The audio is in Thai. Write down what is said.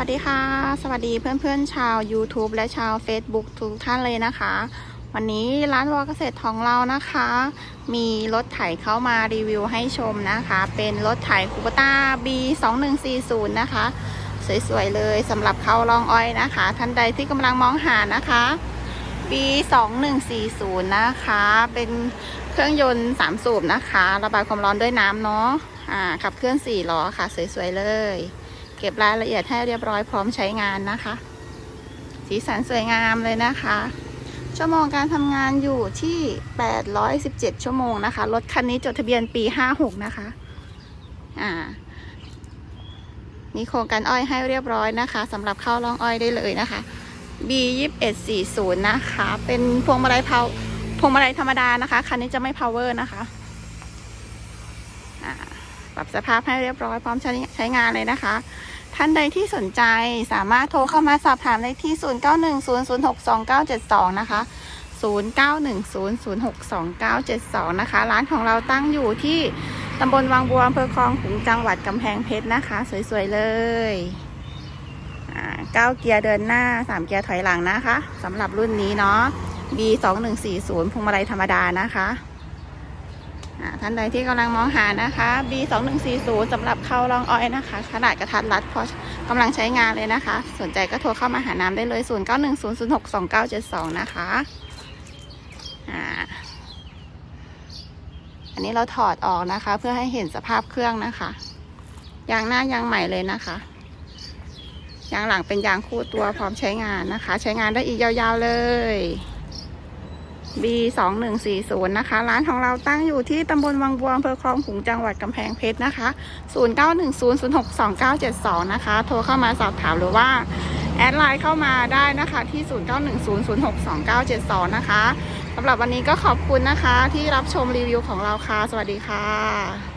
วัสดีค่ะ สวัสดีเพื่อนๆ ชาว YouTube และชาว Facebook ทุกท่านเลยนะคะ วันนี้ร้านวอเกษตรของเรานะคะ มีรถไถเข้ามารีวิวให้ชมนะคะ เป็นรถไถคูปต้า B2140 นะคะ สวยๆ เลยสำหรับเข้าลองอ้อยนะคะ ท่านใดที่กำลังมองหานะคะ B2140 นะคะ เป็นเครื่องยนต์ 3 สูบนะคะ ระบายความร้อนด้วยน้ำเนาะขับเคลื่อน4ล้อค่ะ สวยๆ เลย เก็บรายละเอียดให้เรียบร้อยพร้อมใช้งานนะคะ สีสันสวยงามเลยนะคะ ชั่วโมงการทำงานอยู่ที่ 817 ชั่วโมงนะคะ รถคันนี้จดทะเบียนปี 56 นะคะ อ่า มีโครงการอ้อยให้เรียบร้อยนะคะสำหรับเข้าร่องอ้อยได้เลยนะคะ B 2140นะคะ เป็นพวงมาลัยเพาพวงมาลัยธรรมดานะคะ คันนี้จะไม่ power นะคะอ่าปรับสภาพให้เรียบร้อยพร้อมใช้ใช้งานเลยนะคะ ท่านใดที่สนใจสามารถโทรเข้ามาสอบถามได้ที่ 0910062972 นะคะ 0910062972 นะคะ ร้านของเราตั้งอยู่ที่ตำบลวังบัวอำเภอคลองขุงจังหวัดกำแพงเพชรนะคะ สวยๆเลยอ่าเก้าเกียร์เดินหน้า3เกียร์ถอยหลังนะคะสำหรับรุ่นนี้เนาะ B2140 พวงมาลัยธรรมดานะคะ ท่านใดที่กำลังมองหานะคะ B2140 สำหรับเข้าลองอ้อยนะคะ ขนาดกระทัดรัดพอกำลังใช้งานเลยนะคะ สนใจก็โทรเข้ามาหาน้ำได้เลย 0910062972 นะคะอ่าอันนี้เราถอดออกนะคะ เพื่อให้เห็นสภาพเครื่องนะคะยางหน้ายางใหม่เลยนะคะยางหลังเป็นยางคู่ตัวพร้อมใช้งานนะคะ ใช้งานได้อีกยาวๆเลย B 2 1 4 0 นะคะ ร้านของเราตั้งอยู่ที่ตำบลวังบัวอำเภอคลองขุงจังหวัดกำแพงเพชรนะคะ 0910062972 นะคะ โทรเข้ามาสอบถามหรือว่า แอดไลน์เข้ามาได้นะคะที่ 0910062972 นะคะสำหรับวันนี้ก็ขอบคุณนะคะที่รับชมรีวิวของเราค่ะ สวัสดีค่ะ